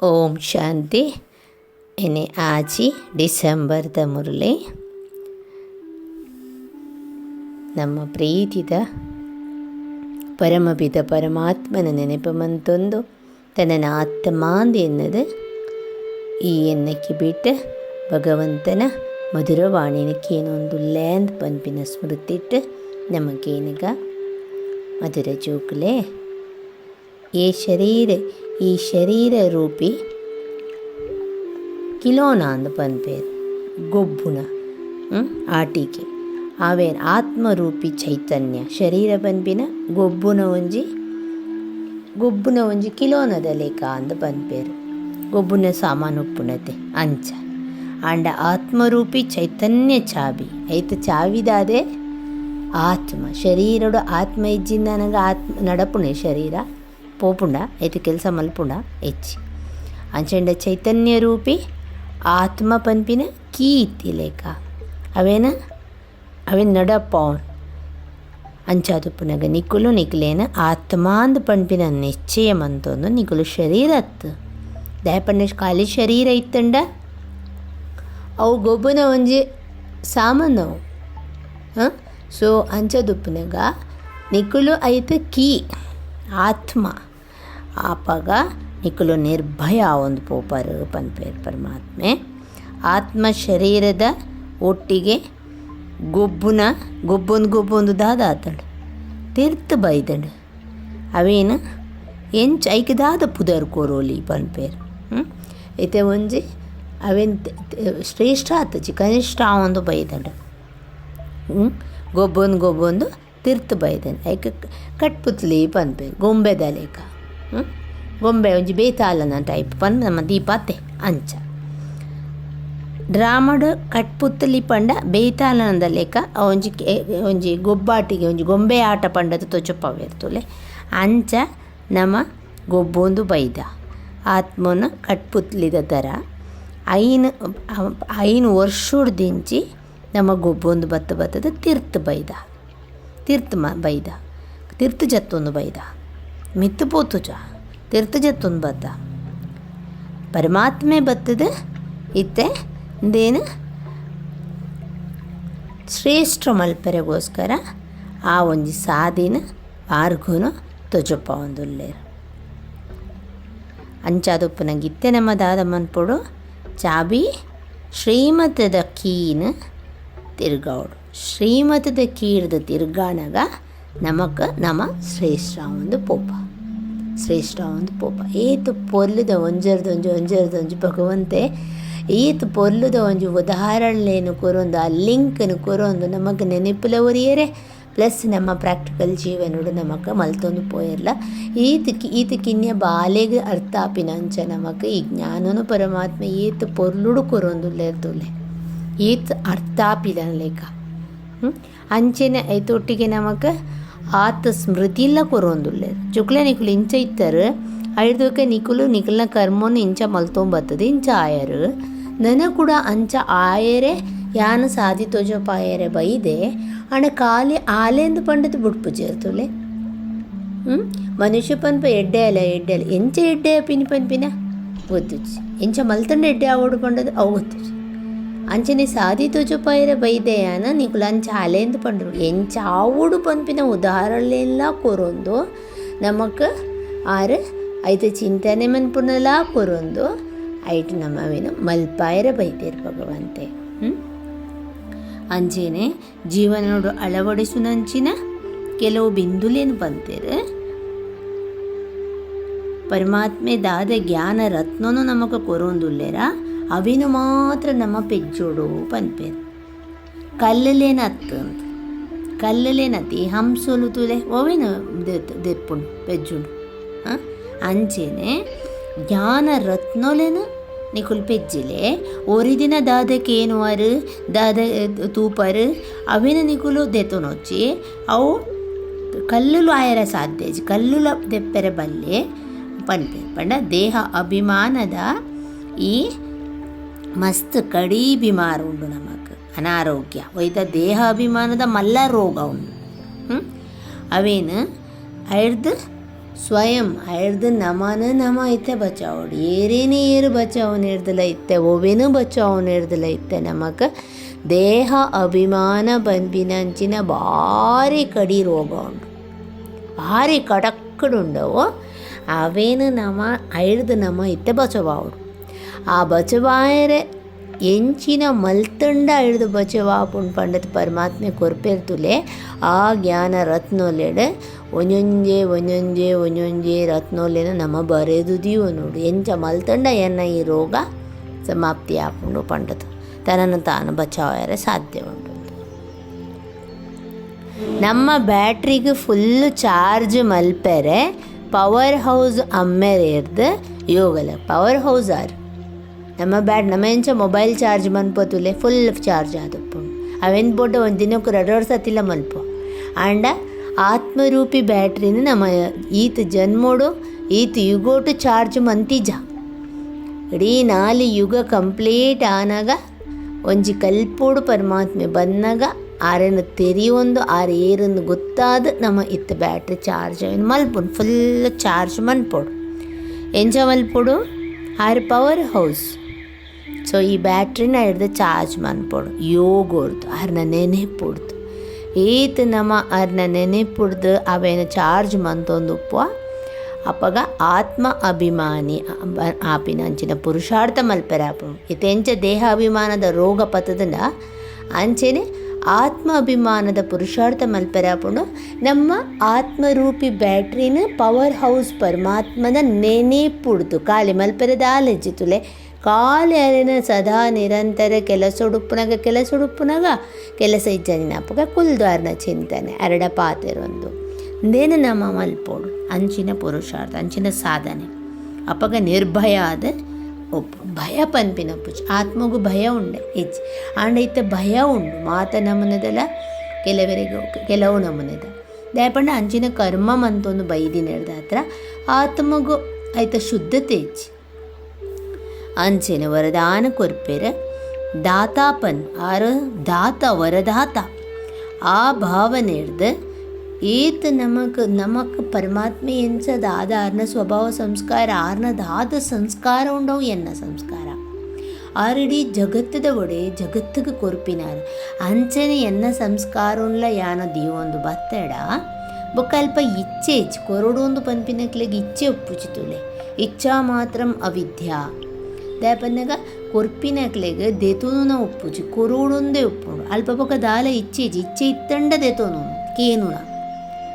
ಓಂ ಶಾಂತಿ ಎನೆ ಆಚಿ ಡಿಸೆಂಬರ್ದ ಮುರಳಿ ನಮ್ಮ ಪ್ರೀತಿದ ಪರಮಪಿತ ಪರಮಾತ್ಮನ ನೆನಪಮಂತೊಂದು ತನ್ನ ಆತ್ಮಾಂದಿ ಎನ್ನದು ಈ ಎನ್ನಕ್ಕೆ ಬಿಟ್ಟು ಭಗವಂತನ ಮಧುರವಾಣಿನಕ್ಕೇನೊಂದು ಲ್ಯಾಂದ್ ಪಂಪಿನ ಸ್ಮೃತಿಟ್ಟು ನಮಗೇನಿಗ ಮಧುರ ಜೋಕುಲೆ ಈ ಶರೀರ ಈ ಶರೀರ ರೂಪಿ ಕಿಲೋನ ಅಂದ ಪನ್ಪೇರು ಗೊಬ್ಬುನ ಆಟಿಕೆ. ಆವೇನ್ ಆತ್ಮರೂಪಿ ಚೈತನ್ಯ. ಶರೀರ ಪನ್ಪಿನ ಗೊಬ್ಬುನ ಒಂಜಿ ಗೊಬ್ಬುನ ಒಂಜಿ ಕಿಲೋನದ ಲೆಕ್ಕ ಅಂದ ಪನ್ಪೇರು ಗೊಬ್ಬುನ ಸಾಮಾನು ಉಪ್ಪುನತೆ, ಅಂಚ. ಆಂಡ ಆತ್ಮರೂಪಿ ಚೈತನ್ಯ ಚಾಬಿ. ಐತ ಚಾವಿದಾದೆ ಆತ್ಮ. ಶರೀರಡು ಆತ್ಮ ಇಜ್ಜಿಂದ ನನಗೆ ಆತ್ಮ, ನಡಪುಣೆ ಶರೀರ. ಪೋಪುಂಡ ಐತೆ ಕೆಲಸ ಮಲ್ಪುಂಡ ಹೆಚ್ಚಿ ಅಂಚಂಡ ಚೈತನ್ಯ ರೂಪಿ ಆತ್ಮ ಪನ್ಪಿನ ಕೀ ಇತ್ತಿ ಲೇಕ ಅವೇನ ಅವೇನ್ ನಡಪವನ್ ಅಂಚಾದುಪ್ಪುನಗ ನಿಕುಲು ನಿಕ್ಲೇನ ಆತ್ಮಾಂದ್ ಪನ್ಪಿನ ನಿಶ್ಚಯ ಅಂತಂದು ನಿಕುಲು ಶರೀರ ಅತ್ತು ದಯಪಣ್ಣ ಖಾಲಿ ಶರೀರ ಇತ್ತಂಡ ಅವು ಗೊಬ್ಬನ ಒಂಜಿ ಸಾಮಾನು ಹಾಂ ಸೊ ಅಂಚದುಪ್ಪುನಗ ನಿಕುಲು ಐತೆ ಕೀ ಆತ್ಮ ಆಪಗ ನಿಕುಲು ನಿರ್ಭಯ ಒಂದು ಪೋಪರು ಪನ್ಪೇರ್ ಪರಮಾತ್ಮೆ. ಆತ್ಮ ಶರೀರದ ಒಟ್ಟಿಗೆ ಗೊಬ್ಬುನ, ಗೊಬ್ಬೊಂದು ಗೊಬ್ಬೊಂದು ದಾದ ಆತಂಡು ತಿರ್ತು ಬೈದಂಡು ಅವೇನು? ಎಂಚ ಐಕದಾದ ಪುದರ್ ಕೋರೋಲಿ ಪನ್ಪೇರ್. ಐತೆ ಒಂಜಿ ಅವೇನು ಶ್ರೇಷ್ಠ ಆತಜಿ, ಕನಿಷ್ಠ ಒಂದು ಬೈದಂಡು ಗೊಬ್ಬೊಂದು ಗೊಬ್ಬೊಂದು ತಿರ್ತು ಬೈದನು. ಐಕ ಕಟ್ಪುತ್ಲಿ ಪನ್ಪೇರ್ ಗೊಂಬೆದ ಲೇಖ ಗೊಂಬೆ ಒಂಜಿ ಬೇತಾಲನ ಟೈಪ್ ಪನ್ ನಮ್ಮ ದೀಪಾತೆ ಅಂಚ. ಡ್ರಾಮಡ್ ಕಟ್ಪುತ್ತಲಿ ಪಂಡ ಬೇತಾಲನದ ಲೆಕ್ಕ ಒಂಜಿ ಒಂಜಿ ಗೊಬ್ಬಾಟಿಗೆ, ಒಂಜಿ ಗೊಂಬೆ ಆಟ ಪಂಡದ ತೊಚಪ್ಪವೇರ್ತುಲೆ ಅಂಚ ನಮ್ಮ ಗೊಬ್ಬೊಂದು ಬೈದ. ಆತ್ಮನ ಕಟ್ಪುತ್ಲಿದ ಥರ ಐನು ಐನು ವರ್ಷೋಡ್ ದಿಂಚಿ ನಮ್ಮ ಗೊಬ್ಬೊಂದು ಬತ್ತ ಬತ್ತದ ತಿರ್ತು ಬೈದ. ತಿರ್ತು ಮ, ಬೈದ. ತಿರ್ತ್ ಜತ್ತೊಂದು ಬೈದ. ಮಿತ್ತು ಪೂತುಜ ತಿರ್ತು ಜತ್ತೊಂದು ಬದ್ದ ಪರಮಾತ್ಮೆ ಬತ್ತದೆ, ಇತ್ತೆ ದೇನ ಶ್ರೇಷ್ಠ ಮಲ್ಪರೆಗೋಸ್ಕರ ಆ ಒಂಜಿ ಸಾದಿನ ಆರ್ಗುನು ತೊಜಪ್ಪ ಒಂದುಲ್ಲೇರು. ಅಂಚಾದೊಪ್ಪುನಂಗೆ ಇತ್ತೆ ನಮ್ಮ ದಾದ ಚಾಬಿ ಶ್ರೀಮತದ ಕೀನ ತಿರ್ಗಾವಡು. ಶ್ರೀಮತದ ಕೀರ್ದ ತಿರ್ಗಾಣಗ ನಮಕ್ ನಮ ಶ್ರೇಷ್ಠ ಒಂದು ಪೋಪ. ಶ್ರೇಷ್ಠ ಒಂದು ಪೋಪ. ಏತು ಪೊರ್ಲುದ ಒಂಜರ್ದ ಒಂಜಿ ಒಂಜರ್ದ ಒಂಜಿ ಭಗವಂತೆ ಈತ್ ಪೊಲ್ಲದ ಒಂಜಿ ಉದಾಹರಣೆಯನ್ನು ಕೊರೊಂದು, ಆ ಲಿಂಕನ್ನು ಕೊರೊಂದು ನಮಗೆ ನೆನಪಿಲ ಒರಿಯರೆ ಪ್ಲಸ್ ನಮ್ಮ ಪ್ರಾಕ್ಟಿಕಲ್ ಜೀವನಡು ನಮಕ್ ಮಲ್ತೊಂದು ಪೋಯರ್ಲ ಈತ್ ಈತ್ ಕಿನ್ಯ ಬಾಲೆಗ್ ಅರ್ಥ ಆಪಿನಂಚ ನಮಕ್ ಈ ಜ್ಞಾನನು ಪರಮಾತ್ಮ ಈತ್ ಪೊರ್ಲುಡು ಕೊರೊಂದು ಲೇರ್ತುಲೆ ಈತ್ ಅರ್ಥ ಆಪಿನ ಲೇಕ ಅಂಚೆನೆ ಐತೊಟ್ಟಿಗೆ ನಮಕ್ ಆತ ಸ್ಮೃತಿಲ್ಲ ಕೊರೊಂದುಲ್ಲೆ. ಜುಕ್ಲೆ ನಿಕುಲು ಇಂಚ ಇತ್ತರು ಐಡ್ದಕ್ಕೆ ನಿಕುಲು ನಿಕಲ್ನ ಕರ್ಮನು ಇಂಚ ಮಲ್ತೊಂಬತ್ತದು, ಇಂಚ ಆಯರು. ನನ ಕೂಡ ಅಂಚ ಆಯರೆ, ಯಾನ ಸಾಧಿ ತೋಜಪ್ಪ ಆಯರೆ ಬೈದೆ, ಅಣ ಖಾಲಿ ಆಲೆಂದು ಪಂಡದು ಬುಡ್ಪು ಜೇರ್ತುಲೆ ಹ್ಞೂ ಮನುಷ್ಯ ಪನ್ಪ ಎಡ್ಡೆ ಅಲ್ಲ ಎಡ್ಡೆ ಅಲ್ಲ. ಎಂಚ ಎಡ್ಡೆ ಪಿನಿ ಪನ್ಪಿನ? ಗೊತ್ತುಜಿ ಎಂಚ ಮಲ್ತಂಡ ಎಡ್ಡೆ ಆವಡು ಪಂಡದು, ಅವು ಅಂಚನೆ ಸಾದಿ ತೋಜಪಾಯಿರ ಬೈದೆಯಾನ ನಿಕುಲು ಅಂಚ ಎಂದು ಪಂಡ್ರು ಎಂಚಾವುಡು ಪನ್ಪಿನ ಉದಾಹರಣೆಲ್ಲ ಕೊರೊಂದು. ನಮಕ್ ಆರು ಐತ ಚಿಂತನೆ ಮನ್ಪುನಲ ಕೊರೊಂದು. ಐಟು ನಮ್ಮವೇನು ಮಲ್ಪಾಯರ ಬೈತೇರು ಭಗವಂತೆ. ಹ್ಞೂ ಅಂಚೆನೆ ಜೀವನೋಡು ಅಳವಡಿಸುನಂಚಿನ ಕೆಲವು ಬಿಂದುಲೇನು ಬಂತೇರು. ಪರಮಾತ್ಮೆ ದಾದ ಜ್ಞಾನ ರತ್ನನು ನಮಗೆ ಕೊರೊಂದುಲ್ಲೇರ. ಅವಿನು ಮಾತ್ರ ನಮ್ಮ ಪೆಜ್ಜೋಡು ಪನ್ಪೇರು ಕಲ್ಲಲೇನತ್ತು ಅಂತ. ಈ ಹಂಸೋಲು ತುಲೆ ಅವೇನು ದೆಪ್ಪುಂಡು ಪೆಜ್ಜುಂಡು ಹಾಂ? ಅಂಚೆನೆ, ಜ್ಞಾನ ರತ್ನೊಲೆನು ನಿಕುಲ್ ಪೆಜ್ಜಿಲೆ ಒರಿದಿನ ದಾದಕ್ಕೇನು ಅರು, ದಾದ ತೂಪರು, ಅವಿನ ನಿಕುಲು ದೆತೊನೊಚ್ಚಿ ಅವು ಕಲ್ಲುಲು ಆಯರ ಸಾಧ್ಯ ಕಲ್ಲುಲ ದೆಪ್ಪೆರೆ ಬಲ್ಲೆ ಪನ್ಪೆ ಪಂಡ ದೇಹ ಅಭಿಮಾನದ ಈ ಮಸ್ತ್ ಕಡಿ ಬಿಮಾರ ಉಂಡು ನಮಕ್. ಅನಾರೋಗ್ಯ. ಒಯ್ದ ದೇಹ ಅಭಿಮಾನದ ಮಲ್ಲ ರೋಗ ಉಂಡು ಅವೇನು? ಐಡ್ದು ಸ್ವಯಂ ಅಯ್ದ ನಮನ ನಮ ಇತ್ತೆ ಬಚಾವಡು. ಏರೇನೇ ಏರು ಬಚಾವನ ಇರ್ದಲ್ಲ ಇತ್ತೆ, ಒವೇನು ಬಚಾವನ ಇರ್ದಲ್ಲ ಇತ್ತೆ ನಮಕ್. ದೇಹ ಅಭಿಮಾನ ಬಂಬಿನಂಚಿನ ಭಾರಿ ಕಡಿ ರೋಗ ಉಂಡು ಭಾರಿ ಕಡಕ್ಕಡುಂಡವು ಅವೇನು ನಮ ಅಯ್ದ ನಮ ಇತ್ತೆ ಬಚವಾವಡು ಆ ಬಚವಾಯರೆ ಎಂಚಿನ ಮಲ್ತಂಡ ಹಿಡಿದು ಪುಣ್ ಪಂಡದ ಪರಮಾತ್ಮೆ ಕೊರ್ಪೆರ್ತುಲೆ ಆ ಜ್ಞಾನ ರತ್ನೋಲೆಡ್, ಒಂಜೊಂಜೆ ಒಂಜೊಂಜೆ ಒಂಜೊಂಜೆ ರತ್ನೋಲೆನ ನಮ ಬರೆದುದಿಯೋ ನೋಡು. ಎಂಚ ಮಲ್ತಂಡ ಎನ್ನ ಈ ರೋಗ ಸಮಾಪ್ತಿ ಆಪುಂಡು ಪಂಡದು ತನ್ನನ್ನು ತಾನು ಬಚಾವಾಯರೆ ಸಾಧ್ಯ ಉಂಟು. ನಮ್ಮ ಬ್ಯಾಟ್ರಿಗೆ ಫುಲ್ ಚಾರ್ಜ್ ಮಲ್ಪೆರೆ, ಪವರ್ ಹೌಸ್ ಅಮ್ಮೆರೇರ್ದು ಯೋಗಲ. ಪವರ್ ಹೌಸ್ ಆರ್? ನಮ್ಮ ಬ್ಯಾಡ್, ನಮ್ಮ ಎಂಚ ಮೊಬೈಲ್ ಚಾರ್ಜ್ ಮನ್ಪೋತುಲೆ ಫುಲ್ ಚಾರ್ಜ್ ಆದಪ್ಪು. ಅವೆನ್ ಬೋಟ ಒಂದು ದಿನಕ್ಕೆ ಎರಡು ವರ್ಷ ಮಲ್ಪ ಆಂಡ ಆತ್ಮರೂಪಿ ಬ್ಯಾಟ್ರಿನ ನಮ್ಮ ಈತ ಜನ್ಮೋಡು, ಈತ ಯುಗೋಟು ಚಾರ್ಜ್ ಮಂತಿಜ ಇಡೀ ನಾಲಿ ಯುಗ ಕಂಪ್ಲೀಟ್ ಆನಾಗ, ಒಂಜಿ ಕಲ್ಪೋಡು ಪರಮಾತ್ಮೆ ಬಂದಾಗ ಆರೇನು ತೆರಿಯೊಂದು, ಆರು ಏರನ್ನು ಗೊತ್ತಾದ ನಮ್ಮ ಇತ್ತ ಬ್ಯಾಟ್ರಿ ಚಾರ್ಜ್ ಮಲ್ಪುಂಡು ಫುಲ್ ಚಾರ್ಜ್ ಮನ್ಪೋಡು. ಎಂಜ ಮಲ್ಪೋಡು? ಆರು ಪವರ್ ಹೌಸ್ ಸೊ ಈ ಬ್ಯಾಟ್ರಿನ ಹಿಡ್ದು ಚಾರ್ಜ್ ಮನ್ಪೋಡು ಯೋಗೋಡ್ದು ಅರ್ನ ನೆನೆಪುಡ್ದು. ಏತ್ ನಮ್ಮ ಅರ್ನ ನೆನೆಪುಡ್ದು, ಅವೇನು ಚಾರ್ಜ್ ಮಂತೊಂದುಪ್ಪ ಅಪ್ಪಗ ಆತ್ಮ ಅಭಿಮಾನಿ ಆಪಿನ ಅಂಚಿನ ಪುರುಷಾರ್ಥ ಮಲ್ಪರ ಇತೆಂಚ ದೇಹ ಅಭಿಮಾನದ ರೋಗ ಪತದನ, ಅಂಚೆನೆ ಆತ್ಮ ಅಭಿಮಾನದ ಪುರುಷಾರ್ಥ ಮಲ್ಪೆರಾಪುಂಡು ನಮ್ಮ ಆತ್ಮರೂಪಿ ಬ್ಯಾಟ್ರಿನ ಪವರ್ ಹೌಸ್ ಪರಮಾತ್ಮನ ನೆನೆಪುಡ್ದು. ಕಾಲಿ ಮಲ್ಪೆರದ ಆಲೆಜ್ಜಿತುಲೆ ಕಾಲಿ ಸದಾ ನಿರಂತರ ಕೆಲಸ ಉಡುಪುನಾಗ, ಕೆಲಸ ಇಜ್ಜನಿನಪ್ಪಗ ಕುಲ್ದಾರ್ನ ಚಿಂತನೆ. ಎರಡ ಪಾತೆರೊಂದು. ಇಂದೇನು ನಮ್ಮ ಮಲ್ಪೋಡು? ಅಂಚಿನ ಪುರುಷಾರ್ಥ, ಅಂಚಿನ ಸಾಧನೆ. ಅಪಗ ನಿರ್ಭಯ ಆದ ಒಪ್ಪು ಭಯ ಪನ್ಪಿನ ಪೂಜೆ ಆತ್ಮಗೂ ಭಯ ಉಂಡೆ. ಹೆಚ್ಚು ಆಂಡ ಇತ್ತ ಭಯ ಉಂಡು. ಮಾತ ನಮನದಲ್ಲ ಕೆಲವರಿಗೆ ಕೆಲವು ನಮನದ. ದಯಪಂಡ, ಅಂಚಿನ ಕರ್ಮ ಮಂತೊಂದು ಬೈದಿನ ಹಿಡ್ದ ಹತ್ರ, ಆತ್ಮಗೂ ಆಯ್ತ ಶುದ್ಧತೆ ಹೆಚ್ಚು ಅಂಚಿನ ವರದಾನ ಕೊರ್ಪೆರ. ದಾತಾಪನ್ ಆರ ದಾತ ವರದಾತ. ಆ ಭಾವನೆ ಹಿಡ್ದು ಏತ್ ನಮಕ್ ನಮಕ್ ಪರಮಾತ್ಮೆ ಎನ್ಸದ ಆದ ಆರ್ನ ಸ್ವಭಾವ ಸಂಸ್ಕಾರ ಆರ್ನದಾದ ಸಂಸ್ಕಾರ ಉಂಡವು ಎನ್ನ ಸಂಸ್ಕಾರ. ಆರಿಡೀ ಜಗತ್ತದ ಒಡೆ ಜಗತ್ತಿಗೆ ಕೊರ್ಪಿನಾರ. ಅಂಚನೆ ಎನ್ನ ಸಂಸ್ಕಾರ ಉಲ್ಲ ಯಾನ ದೀವೊಂದು ಬತ್ತಡ. ಬೊಕ್ಕಲ್ಪ ಇಚ್ಛೆ ಕೊರಡು ಕೊರಡೊಂದು ಪನ್ಪಿನಕ್ಲೆಗ್ ಇಚ್ಛೆ ಒಪ್ಪುಚಿತುಲೆ. ಇಚ್ಛಾ ಮಾತ್ರ ಅವಿದ್ಯಾ. ದಾಪನ್ನಾಗ ಕೊರ್ಪಿನಕ್ಲೆಗ್ ದೆತೋನು ಒಪ್ಪುಜಿ ಕೊರೋಡೊಂದೇ ಒಪ್ಪುಂಡು ಅಲ್ಪ ಬೊಕ ದಾಲ ಇಚ್ಛೆ ಇಜ್ಜಿ ಇಚ್ಛೆ ಇತ್ತಂಡ ದೆತೋನು ಕೇನುನ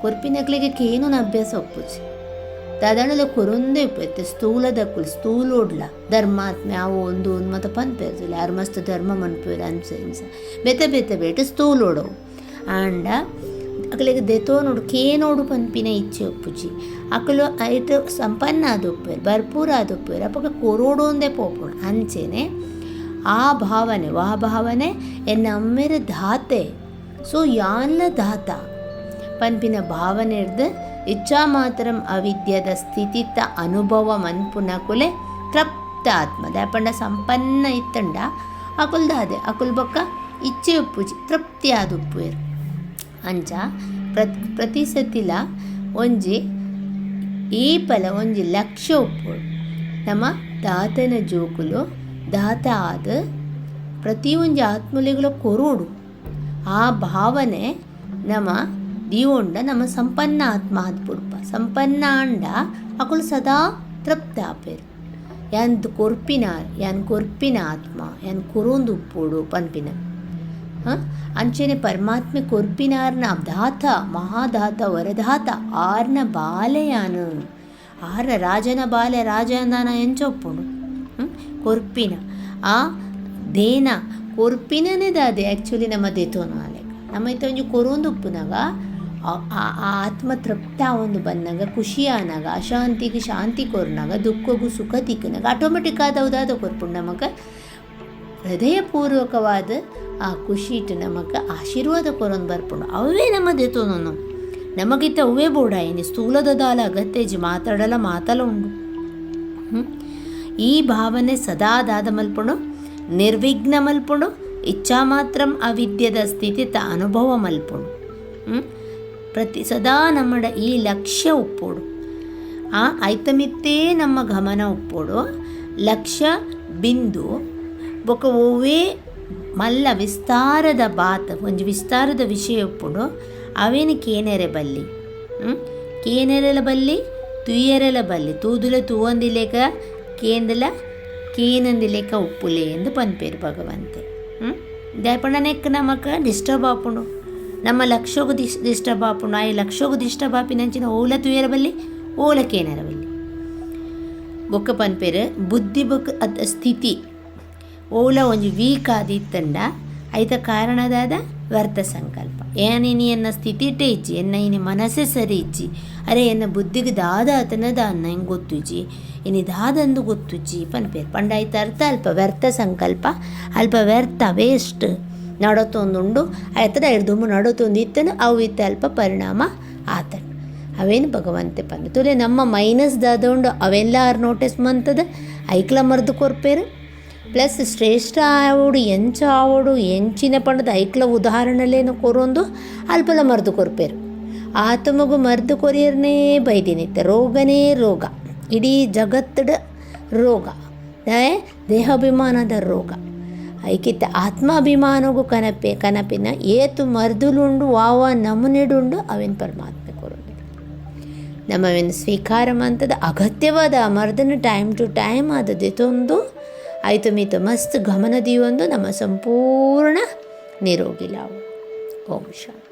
ಕೊರ್ಪಿನಕ್ಲೆಗೆ ಕೇನುನ ಅಭ್ಯಾಸ ಒಪ್ಪುಜಿ ದಾದಾಂಡಲ ಕೊರೊಂದೇ ಉಪ್ಪೈತೆ ಸ್ಥೂಲದಕ್ಕುಲು ಸ್ಥೂಲೋಡ್ಲ ಧರ್ಮಾತ್ಮೆ ಅವು ಒಂದು ಒಂದು ಮತ್ತು ಪನ್ಪೇರ್ತಿಲ್ಲ ಯಾರು ಮಸ್ತ್ ಧರ್ಮ ಮನ್ಪೇರು ಅನ್ಸ ಬೆತ್ತ ಬೆತ್ತ ಬೇಟ ಸ್ಥೂಲೋಡವು ಆಂಡ ಅಕಲಿಗೆ ದೆತೋ ನೋಡು ಪನ್ಪಿನ ಇಚ್ಛೆ ಒಪ್ಪುಜಿ ಅಕಲು ಐಟ್ ಸಂಪನ್ನ ಆದೊಪ್ಪೇರು ಭರ್ಪೂರ ಆದೊಪ್ಪೇರು ಅಪ್ಪಗ ಕೊರೋಡೊಂದೇ ಪೋಪುಣ ಅಂಚೆನೆ, ಆ ಭಾವನೆ, ವಾ ಭಾವನೆ, ಎನ್ನ ಅಮ್ಮೆರ ಧಾತೆ. ಸೊ, ಯಾನ್ಲ ಧಾತ? ಪನ್ಪಿನ ಭಾವನೆ ಹಿಡ್ದು ಇಚ್ಛಾ ಮಾತ್ರಂ ಅವಿದ್ಯದ ಸ್ಥಿತಿತ ಅನುಭವ ಮನ್ಪುನಕುಲೆ ತೃಪ್ತ ಆತ್ಮ. ದಾಪಂಡ ಸಂಪನ್ನ ಇತ್ತಂಡ ಅಕುಲ್ದಾದೆ ಅಕುಲ್ ಬೊಕ್ಕ ಇಚ್ಛೆ ಉಪ್ಪುಜಿ ತೃಪ್ತಿ ಆದ ಉಪ್ಪುವೆರು ಅಂಚ. ಪ್ರತ್, ಪ್ರತಿ ಸತಿಲ ಒಂಜಿ ಈ ಫಲ ಒಂಜಿ ಲಕ್ಷ್ಯ ಉಪ್ಪು. ನಮ್ಮ ದಾತನ ಜೋಕುಲು ದಾತ ಆದ ಪ್ರತಿ ಒಂಜಿ ಆತ್ಮಲೆಗಳ ಕೊರೋಡು. ಆ ಭಾವನೆ ನಮ್ಮ ದೀವೊಂಡ ನಮ್ಮ ಸಂಪನ್ನ ಆತ್ಮ ಆದ್ಬಿಡ್ಪ ಸಂಪನ್ನ ಅಂಡ ಅಕುಲು ಸದಾ ತೃಪ್ತ ಆಪೇರು. ಯಾನ್ ಕೊರ್ಪಿನ ಯಾನ್ ಕೊರ್ಪಿನ ಆತ್ಮ, ಯಾನ್ ಕೊರೊಂದು ಉಪ್ಪುಡು ಪನ್ಪಿನ. ಅಂಚೆನೆ ಪರಮಾತ್ಮೆ ಕೊರ್ಪಿನಾರ್ನ ದಾತ ಮಹಾದಾತ, ವರದಾತ, ಆರ್ನ ಬಾಲೆಯಾನು. ಆರ ರಾಜನ ಬಾಲೆ ರಾಜನ ಎಂಚೊಪ್ಪುಡು ಕೊರ್ಪಿನ ಆ ದೇನ ಕೊರ್ಪಿನನೇ ದಾದೆ ಆ್ಯಕ್ಚುಲಿ ನಮ್ಮ ದೇತೋನು ಆಲೆಗ ನಮ್ಮ ಇತ್ತ ಒಂಜಿ ಕೊರೊಂದು ಉಪ್ಪುನಾಗ ಆತ್ಮ ತೃಪ್ತ ಒಂದು ಬಂದಾಗ ಖುಷಿ ಆನಾಗ ಅಶಾಂತಿಗೆ ಶಾಂತಿ ಕೊರ್ನಾಗ, ದುಃಖಗೂ ಸುಖ ತಿಕ್ಕನಾಗ ಆಟೋಮೆಟಿಕ್ ಆದವುದಾದ ಕೊರ್ಪುಂಡು ನಮಗೆ ಹೃದಯಪೂರ್ವಕವಾದ ಆ ಖುಷಿ ಇಟ್ಟು ನಮಗೆ ಆಶೀರ್ವಾದ ಕೊರೊಂದು ಬರ್ಪುಂಡು ಅವೇ ನಮ್ಮ ದೇತೋನು ನಮಗಿತ್ತ ಅವೇ ಬೋಡ. ಏನು ಸ್ಥೂಲದ ದಾಲ ಮಾತಲ ಉಂಡು. ಈ ಭಾವನೆ ಸದಾ ದಾದ ಮಲ್ಪುಂಡು ನಿರ್ವಿಘ್ನ ಮಲ್ಪುಂಡು ಇಚ್ಛಾ ಮಾತ್ರಂ ಅವಿದ್ಯದ ಸ್ಥಿತಿ ತ ಅನುಭವ ಮಲ್ಪುಂಡು ಪ್ರತಿ ಸದಾ ನಮ್ಮಡ ಈ ಲಕ್ಷ್ಯ ಉಪ್ಪೋಡು. ಆ ಐತಮಿತ್ತೇ ನಮ್ಮ ಗಮನ ಉಪ್ಪೋಡು. ಲಕ್ಷ್ಯ, ಬಿಂದು, ಬೊಕ ಒವ್ವೇ ಮಲ್ಲ ವಿಸ್ತಾರದ ಬಾತ್, ಒಂಜಿ ವಿಸ್ತಾರದ ವಿಷಯ ಅವೇನು ಕೇನೆರೆ ಬಲ್ಲಿ? ಕೇನೆರೆಲ ಬಲ್ಲಿ, ತುಯ್ಯರೆಲ ಬಲ್ಲಿ. ತೂದುಲ ತೂವೊಂದಿಲೆಕ ಕೇಂದಲ ಕೇನಂದಿಲೇಕ ಉಪ್ಪುಲೆ ಎಂದು ಪನ್ಪೇರು ಭಗವಂತೆ. ಹ್ಞೂ ನಮಕ ಡಿಸ್ಟರ್ಬ್ ಆಪುಂಡು. ನಮ್ಮ ಲಕ್ಷೋಗ ದಿಶ್ ಡಿಸ್ಟರ್ಬ್ ಆಪುಂಡು. ಆ ಲಕ್ಷೋಗ ಡಿಸ್ಟರ್ಬ್ ಆಪಿನಂಚಿನ ಓಲ ತುಯ್ಯರ ಬಲ್ಲಿ, ಓಲ ಕೇನರ ಬಲ್ಲಿ. ಬೊಕ್ಕ ಪನ್ಪೇರು ಬುದ್ಧಿ ಬೊಕ್ಕ ಸ್ಥಿತಿ. ಓಲ ಒಂಜಿ ವೀಕ್ ಆದಿತ್ತಂಡ ಐತ ಕಾರಣದಾದ ವ್ಯರ್ಥ ಸಂಕಲ್ಪ. ಏನಿನಿ ಎನ್ನ ಸ್ಥಿತಿ ಇಟ್ಟೆ ಇಜ್ಜಿ, ಎನ್ನ ಇನಿ ಮನಸ್ಸೇ ಸರಿ ಇಜ್ಜಿ. ಅರೆ ಎನ್ನ ಬುದ್ಧಿಗೆ ದಾದ ಆತನದ ಅನ್ನ ಹೆಂಗೆ ಗೊತ್ತುಜಿ ಇನಿ ದಾದಂದು ಗೊತ್ತುಜ್ಜಿ ಪನ್ಪೇರ್ ಪಂಡ ಐತ ಅರ್ಥ, ಅಲ್ಪ ವ್ಯರ್ಥ ಸಂಕಲ್ಪ, ಅಲ್ಪ ವ್ಯರ್ಥ ವೇಸ್ಟ್ ನಡತೊಂದುಂಡು, ಆಯ್ತದ ಹಿಡ್ದುಂಬು ನಡತೊಂದು ಇತ್ತನು, ಅವು ಇತ್ತ ಅಲ್ಪ ಪರಿಣಾಮ ಆತನು. ಅವೇನು ಭಗವಂತೆ ಪಂಡ ತುಲೆ ನಮ್ಮ ಮೈನಸ್ ದಾದೊಂಡು ಅವೆಲ್ಲ ಆರು ನೋಟಿಸ್ ಮಂತದ, ಐಕ್ಲ ಮರ್ದು ಕೊರ್ಪೇರು. ಪ್ಲಸ್ ಶ್ರೇಷ್ಠ ಆವಡು, ಎಂಚ ಆವಡು, ಎಂಚಿನ ಪಣದ ಐಕ್ಲ ಉದಾಹರಣೆಲೇನು ಕೊರೊಂದು? ಅಲ್ಪಲ ಮರ್ದು ಕೊರ್ಪೇರು. ಆತಮಗು ಮರ್ದು ಕೊರಿಯರ್ನೇ ಬೈದಿನಿತ್ತೆ. ರೋಗನೇ ರೋಗ. ಇಡೀ ಜಗತ್ತಡ ರೋಗ. ದೇಹಾಭಿಮಾನದ ರೋಗ. ಐಕಿತ್ತ, ಆತ್ಮಾಭಿಮಾನಗೂ ಕನಪೆ, ಕನಪಿನ ಏತು ಮರ್ದುಲುಂಡು, ವಾವ ನಮುನೆಡುಂಡು ಅವೇನು ಪರಮಾತ್ಮೆ ಕೊರೊಂದು. ನಮ್ಮವೇನು ಸ್ವೀಕಾರ ಮಂತದ ಅಗತ್ಯವಾದ ಮರ್ದನ ಟೈಮ್ ಟು ಟೈಮ್ ಆದದಿತೊಂದು ಆಯ್ತು ಮೀತು ಮಸ್ತ್ ಗಮನದಿ ಒಂದು ನಮ್ಮ ಸಂಪೂರ್ಣ ನಿರೋಗಿಲಾವು ಓಂ ಶಾಂತಿ.